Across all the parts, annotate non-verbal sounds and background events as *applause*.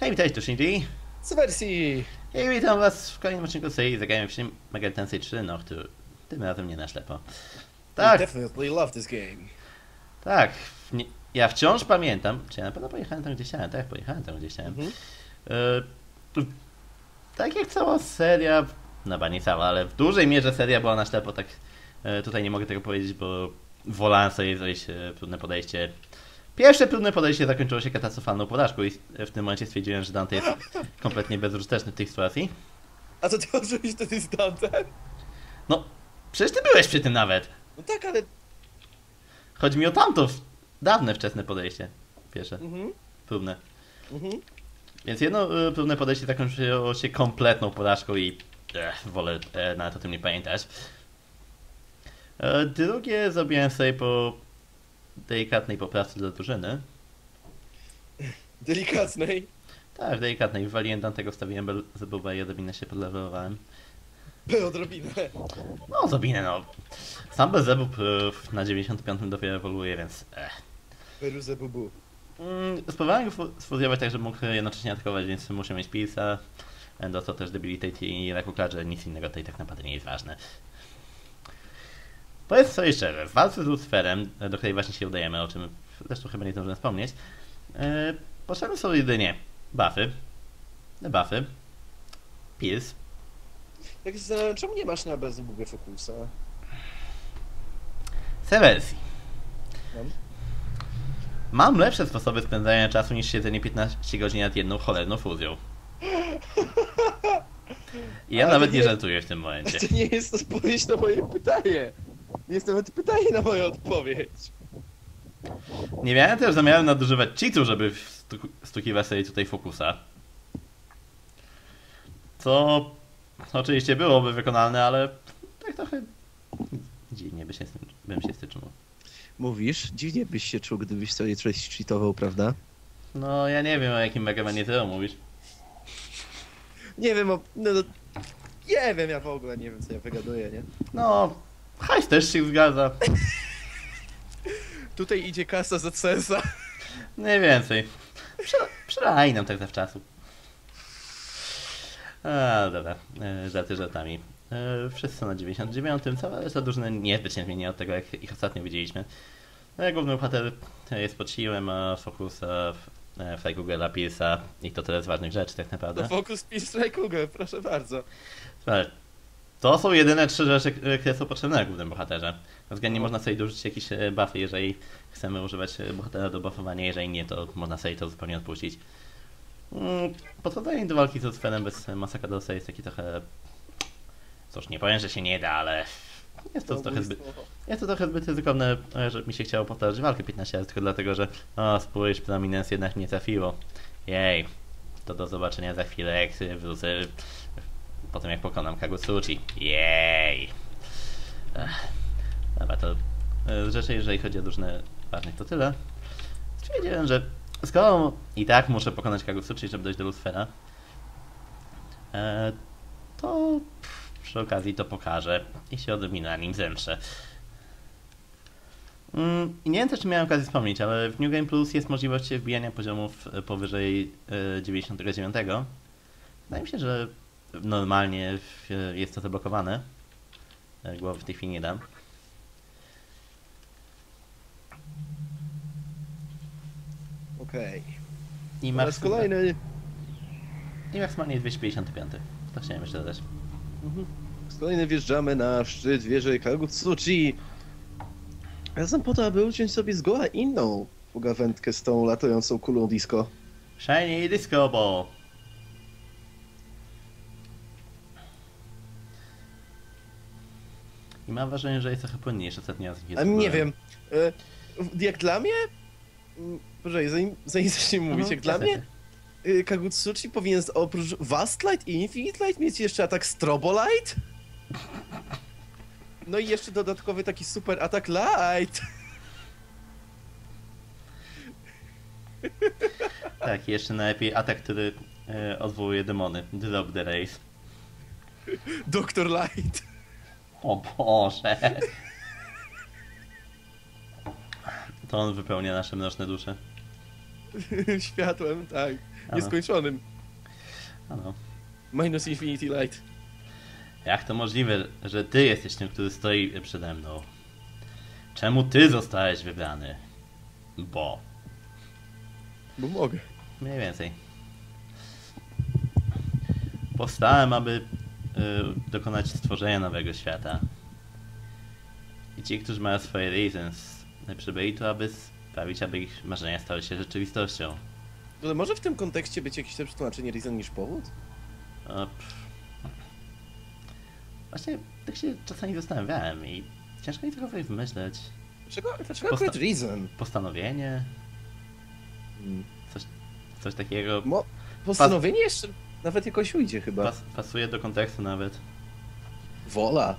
Hej, witajcie, to Shinji. Z wersji! I witam was w kolejnym odcinku serii Zagrajmy w Shin Megami Tensei 3, no, który tym razem nie na ślepo. Tak, Definitely love this game. tak. Nie, ja wciąż pamiętam, czy ja na pewno pojechałem tam, gdzie chciałem, tak, pojechałem tam, gdzie chciałem. Mhm. E, tak jak cała seria, no chyba nie cała, ale w dużej mierze seria była na ślepo, tak e, tutaj nie mogę tego powiedzieć, bo wolałem sobie zrobić e, trudne podejście. Pierwsze trudne podejście zakończyło się katastrofalną porażką i w tym momencie stwierdziłem, że Dante jest kompletnie bezużyteczny w tej sytuacji. A co ty odrobić wtedy z Dantem? No, przecież ty byłeś przy tym nawet. No tak, ale... Chodzi mi o tamto dawne wczesne podejście. Pierwsze, Mhm. próbne. Mhm. Więc jedno y, próbne podejście zakończyło się kompletną porażką i eh, wolę e, nawet o tym nie pamiętać. E, drugie zrobiłem sobie po delikatnej poprawce dla drużyny. Delikatnej. Tak, delikatnej. Wywaliłem Dantego, stawiłem Zebuba i odrobinę się podlewowałem. By odrobinę. No, odrobinę, no. Sam Belzebub y, na 95 dopiero ewoluuje, więc... Eh. Beruze bubu. Mm, Spróbowałem go fu- sfuzjować tak, żeby mógł jednocześnie atakować, więc muszę mieć Pilsa. Dostał też Debilitate i Rakukla, nic innego tutaj tak naprawdę nie jest ważne. Powiedz sobie szczerze, w walce z Luciferem, do której właśnie się udajemy, o czym zresztą chyba nie zdążyłem wspomnieć, yy, potrzebne są jedynie buffy, buffy, Pils, Jak zastanawiam, czemu nie masz na bezbubie fokusa? Sewersji. Mam. Mam lepsze sposoby spędzania czasu niż siedzenie 15 godzin nad jedną cholerną fuzją. *laughs* I ja Ale nawet nie nie- żartuję w tym momencie. *laughs* To nie jest odpowiedź na moje pytanie. Nie jest nawet pytanie na moją odpowiedź. Nie miałem też zamiaru nadużywać cheatu, żeby stu- stukiwać sobie tutaj fokusa. Co oczywiście byłoby wykonalne, ale tak trochę dziwnie by się, z tym- bym się stycznął. Mówisz? Dziwnie byś się czuł, gdybyś sobie coś cheatował, prawda? No ja nie wiem o jakim Mega Manie ty mówisz. Nie wiem, o... no, no, nie wiem, ja w ogóle nie wiem, co ja wygaduję, nie? No, hajs też się zgadza. Tutaj idzie kasa za CS-a. Mniej więcej. Prze- Przylaj nam tak zawczasu. A, dobra. E, żarty żartami. E, wszyscy na 99. Cała reszta drużyny niezbyt zmieni od tego, jak ich ostatnio widzieliśmy. E, główny bohater jest pod fokusa, e, Fly Google'a, Pilsa i to tyle z ważnych rzeczy tak To naprawdę. Focus Peace Strike Google, proszę bardzo. Ale to są jedyne trzy rzeczy, e, które są potrzebne na głównym bohaterze. Względnie można sobie dorzucić jakieś e, buffy, jeżeli chcemy używać e, bohatera do buffowania, jeżeli nie, to można sobie to zupełnie odpuścić. Mm, Podchodzenie do walki z Luciferem bez Masakadosa jest taki trochę... Cóż, nie powiem, że się nie da, ale jest to trochę zbyt... Jest to trochę zbyt ryzykowne, e, żeby mi się chciało powtarzać walkę 15 razy, tylko dlatego, że o, spójrz, Prominence jednak nie trafiło. Jej, to do zobaczenia za chwilę, jak wrócę po tym, jak pokonam Kagutsuchi. Jej! Ech. Dobra, to e, z rzeczy, jeżeli chodzi o różne ważnych, to tyle. Stwierdziłem, że skoro i tak muszę pokonać Kagutsuchi, żeby dojść do Lucifera, e, to przy okazji to pokażę i się odrobinę na nim zemszę. Mm, I nie wiem też, czy miałem okazję wspomnieć, ale w New Game Plus jest możliwość wbijania poziomów e, powyżej e, 99. Wydaje mi się, że normalnie jest to zablokowane. E, Głowy w tej chwili nie dam. Okej. I Po raz kolejny. I maksymalnie jest 255. To chciałem jeszcze dodać. Mhm. Raz kolejny wjeżdżamy na szczyt wieży Kagutsuchi. Razem po to, aby uciąć sobie zgoła inną pogawędkę z tą latającą kulą disco. Shiny Disco Ball! I mam wrażenie, że jest trochę płynniejszy ostatnio nie wiem. E, jak dla mnie. mm, Poczekaj, zanim, zanim zaczniemy mówić, Mhm, jak dla mnie. y, Kagutsuchi powinien oprócz Vast Light i Infinite Light mieć jeszcze atak Strobo Light. No i jeszcze dodatkowy taki super atak Light. *laughs* Tak, jeszcze najlepiej atak, który e, odwołuje demony. Drop the race. Doktor Light. O Boże! To on wypełnia nasze mroczne dusze. *laughs* Światłem, tak. Ano. Nieskończonym. Ano. Minus Infinity Light. Jak to możliwe, że ty jesteś tym, który stoi przede mną? Czemu ty zostałeś wybrany? Bo. Bo mogę. Mniej więcej. Powstałem, aby dokonać stworzenia nowego świata. I ci, którzy mają swoje reasons, przybyli tu, aby sprawić, aby ich marzenia stały się rzeczywistością. Ale może w tym kontekście być jakieś lepsze tłumaczenie reason niż powód? O. Właśnie tak się czasami zastanawiałem i ciężko mi trochę wymyśleć. Dlaczego, dlaczego Posta- akurat reason? Postanowienie, Hmm. coś takiego. Mo- postanowienie jeszcze nawet jakoś ujdzie chyba. Pas, pasuje do kontekstu nawet. Wola.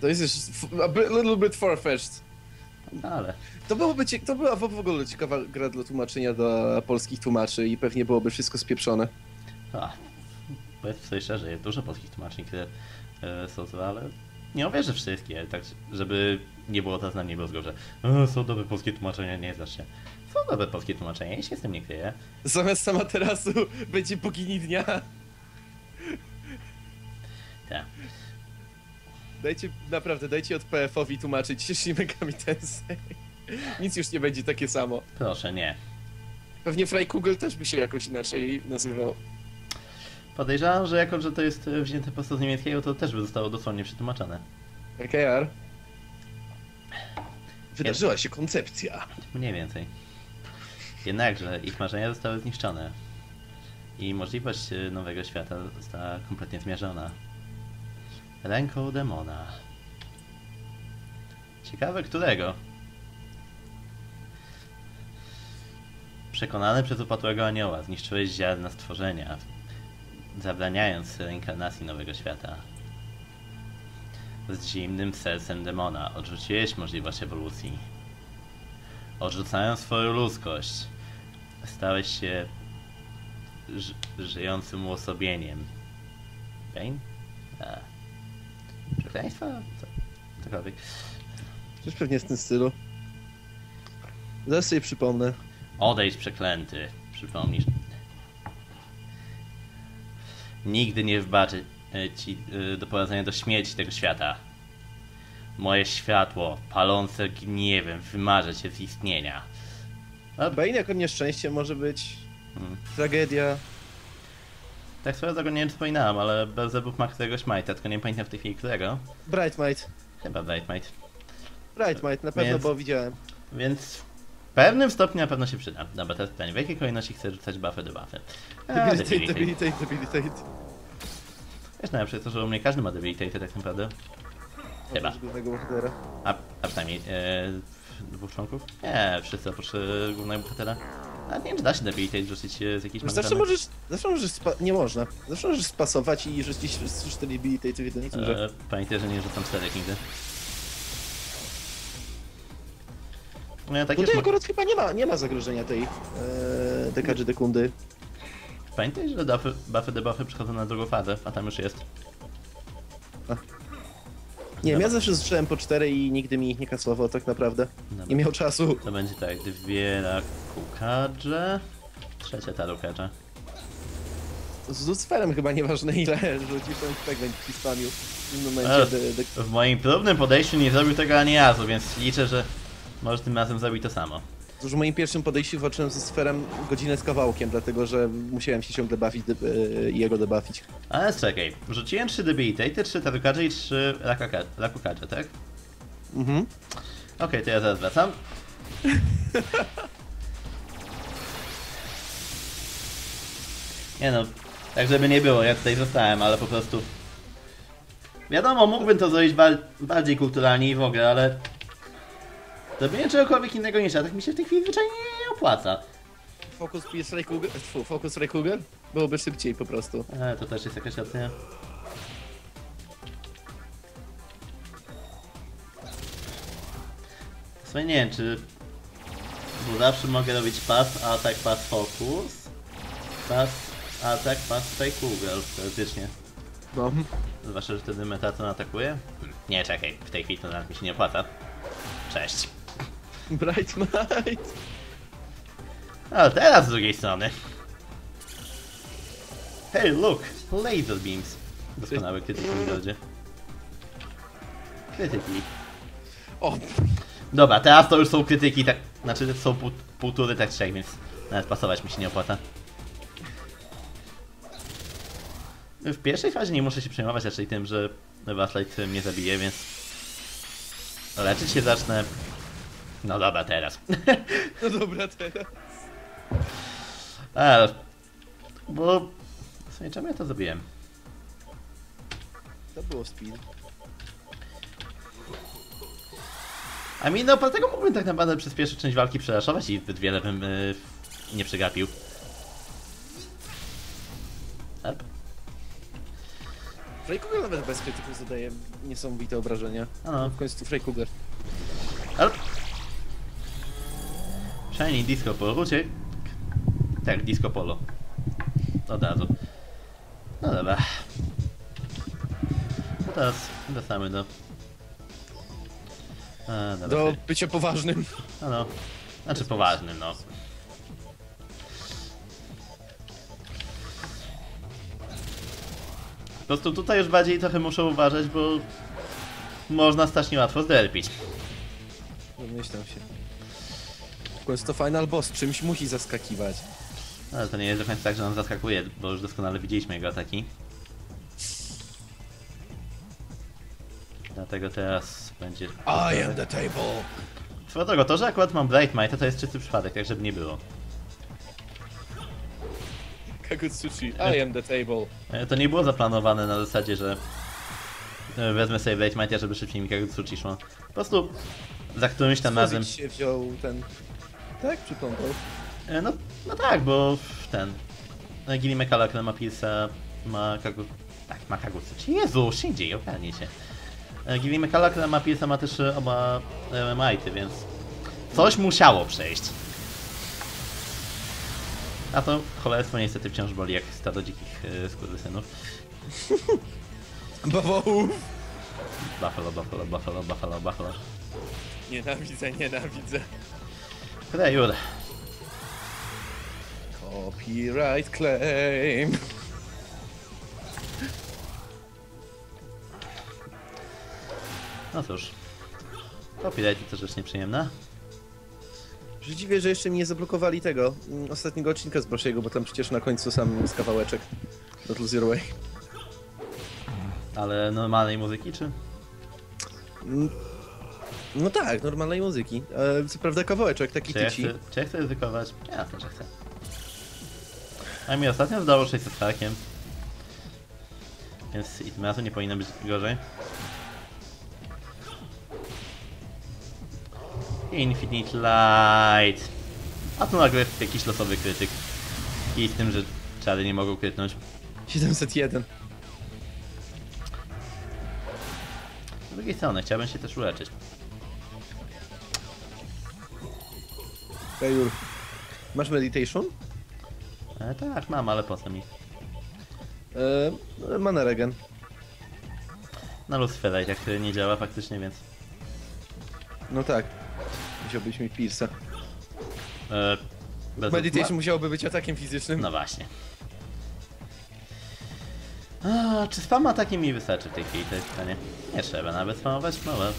To jest już a bit- little bit far-fetched. No ale. To, byłoby cie- to była w ogóle ciekawa gra dla tłumaczenia dla polskich tłumaczy i pewnie byłoby wszystko spieprzone. A, powiedzmy sobie szczerze, jest dużo polskich tłumaczeń, które e, są złe, ale nie uwierzę wszystkie, tak żeby nie było teraz na było że e, są dobre polskie tłumaczenia, nie znasz się. Są dobre polskie tłumaczenia, ja się z tym nie kryję. Zamiast sama terasu będzie bogini dnia. Tak. Dajcie, naprawdę, dajcie od PF-owi tłumaczyć Shin Megami Tensei. Nic już nie będzie takie samo. Proszę, nie. Pewnie Fry Kugel też by się jakoś inaczej nazywał. Podejrzewam, że jako, że to jest wzięte prosto z niemieckiego, to też by zostało dosłownie przetłumaczone. LKR. Wydarzyła się koncepcja. Mniej więcej. Jednakże ich marzenia zostały zniszczone. I możliwość e, nowego świata została kompletnie zmierzona. Ręką demona. Ciekawe którego. Przekonany przez upadłego anioła zniszczyłeś ziarna stworzenia, zabraniając reinkarnacji nowego świata. Z zimnym sercem demona odrzuciłeś możliwość ewolucji. Odrzucając swoją ludzkość, stałeś się ży żyjącym uosobieniem. A. Przekleństwa? Co? Cokolwiek. Też pewnie w tym stylu. Zaraz sobie przypomnę. Odejdź przeklęty, przypomnisz. Nigdy nie wybaczę e, ci e, doprowadzenia do śmierci tego świata. Moje światło, palące gniewem, wymarzę cię z istnienia. A, Bane jako nieszczęście może być hmm. tragedia. Tak swoją drogą nie wspominałem, ale Belzebub ma któregoś Majta, tylko nie pamiętam w tej chwili którego. Brightmight. Chyba Brightmite. Brightmight, na pewno, Więc- bo widziałem. Więc w pewnym stopniu na pewno się przyda. Dobra, teraz pytanie, w jakiej kolejności chcesz rzucać buffy do buffy? A, Debilitate, debilitate. debilitate. Wiesz, najlepsze to, że u mnie każdy ma debilitate tak naprawdę. Chyba. A, a przynajmniej e, dwóch członków? Nie, wszyscy oprócz e, głównego bohatera. A nie wiem, czy da się debilitate rzucić e, z jakiejś Wiesz, zawsze możesz, zawsze możesz spa- nie można. Zawsze możesz spasować i rzucić 4 debilitate w jednej turze. E, pamiętaj, że nie rzucam czterech nigdy. No tak Tutaj akurat chyba nie ma, nie ma zagrożenia tej e, dekady dekundy. Pamiętaj, że buffy, buffy debuffy przychodzą na drugą fazę, a tam już jest. Nie wiem, ja zawsze zacząłem po 4 i nigdy mi ich nie kasował tak naprawdę. Dobra. Nie miał czasu. To będzie tak, dwie rakukadże, trzecia ta rukadża. Z Luciferem chyba nieważne ile rzucisz, on tak będzie ci spamił. W tym momencie de, de, W moim próbnym podejściu nie zrobił tego ani razu, więc liczę, że może tym razem zrobi to samo. Już w moim pierwszym podejściu walczyłem z Luciferem godzinę z kawałkiem, dlatego że musiałem się ciągle bawić e, i jego debafić. Ale czekaj, rzuciłem 3 debilitate, 3 tarukadże i 3 rakukadże, tak? Mhm. Okej, to ja zaraz wracam. *laughs* Nie no, tak żeby nie było, ja tutaj zostałem, ale po prostu... Wiadomo, mógłbym to zrobić ba bardziej kulturalnie i w ogóle, ale... Zrobienie czegokolwiek innego niż ja, tak mi się w tej chwili zwyczajnie nie opłaca. Focus Cougar? Tfu, Focus Ray Cougar? Byłoby szybciej po prostu. Ale to też jest jakaś opcja. W sumie nie wiem, czy... Bo zawsze mogę robić pass, atak, pass, focus. Pass, atak, pass, fake Google, teoretycznie. No. Zwłaszcza, że wtedy Metatron atakuje. Nie, czekaj, w tej chwili to nawet mi się nie opłaca. Cześć. *laughs* Bright Might. Ale teraz z drugiej strony. Hey, look! Laser beams. Doskonały krytyki w drodze. Krytyki. O, Dobra, teraz to już są krytyki, tak. Znaczy są pół, pół tury, tak trzech, więc nawet pasować mi się nie opłaca. W pierwszej fazie nie muszę się przejmować raczej tym, że Washlight mnie zabije, więc leczyć się zacznę. No dobra, teraz. no dobra teraz. Ale... Bo... W sumie czemu ja to zrobiłem? To było speed. A mi no, dlatego mógłbym tak naprawdę przez pierwszą część walki przeraszować i zbyt wiele bym y, nie przegapił. Ep. Freykuger nawet bez krytyków zadaje niesamowite obrażenia. A no. W końcu Freykuger. Shiny Disco Polo. Tak, Disco Polo. Od razu. No dobra. No teraz wracamy do... A, dobra, Do sobie- bycia poważnym. No no. Znaczy poważnym, no. Po prostu tutaj już bardziej trochę muszę uważać, bo można strasznie łatwo zderpić. Domyślam się. Końcu to final boss, czymś musi zaskakiwać. Ale to nie jest do końca tak, że nam zaskakuje, bo już doskonale widzieliśmy jego ataki. Dlatego teraz będzie... I am the table. Swoją drogą, to, że akurat mam Bright Might, to, to jest czysty przypadek, tak żeby nie było. Kagutsuchi, I am the table. E, To nie było zaplanowane na zasadzie, że e, wezmę sobie Blade Mighty, żeby szybciej mi Kagutsuchi szło. Po prostu za którymś tam razem... Się wziął ten... Tak, przyplątał. E, No, no tak, bo ten... Gili Mekala, który ma Pilsa, ma Kagu... Tak, ma Kagutsuchi. Jezu, Shinji, ogarnij się. E, Gili Mekala, która ma Pilsa, ma też e, oba Mighty, więc... Coś musiało przejść. A to cholerstwo niestety wciąż boli jak stado dzikich e, skurwysynów. *laughs* Bawołów. Buffalo, buffalo, buffalo, buffalo, buffalo. Nienawidzę, nienawidzę. Krejur. Copyright claim. No cóż. Copyright to rzecz nieprzyjemna. Dziwię, że jeszcze mi nie zablokowali tego mm, ostatniego odcinka z Brosiego, bo tam przecież na końcu sam jest kawałeczek. Battle Zero Way. Ale normalnej muzyki, czy? No tak, normalnej muzyki. E, co prawda kawałeczek, taki Czy ja, tyci. chcę, czy ja chcę ryzykować? Jasne, że chcę. A mi ostatnio zdało 600 hakiem. Więc i tym razem nie powinno być gorzej. Infinite Light. A tu nagle jakiś losowy krytyk. I z tym, że czary nie mogą krytnąć. 701. Z drugiej strony chciałbym się też uleczyć. Kajur. Masz meditation? E, tak, mam, ale po co mi? E, mana regen. Na Luciferite jak nie działa faktycznie, więc... No tak. Musiałbyś mieć Pierce'a. E, bez Meditation musiałoby być atakiem fizycznym. No właśnie. A, czy spam atakiem mi wystarczy w tej chwili? To jest pytanie. Nie trzeba nawet spamować, no well.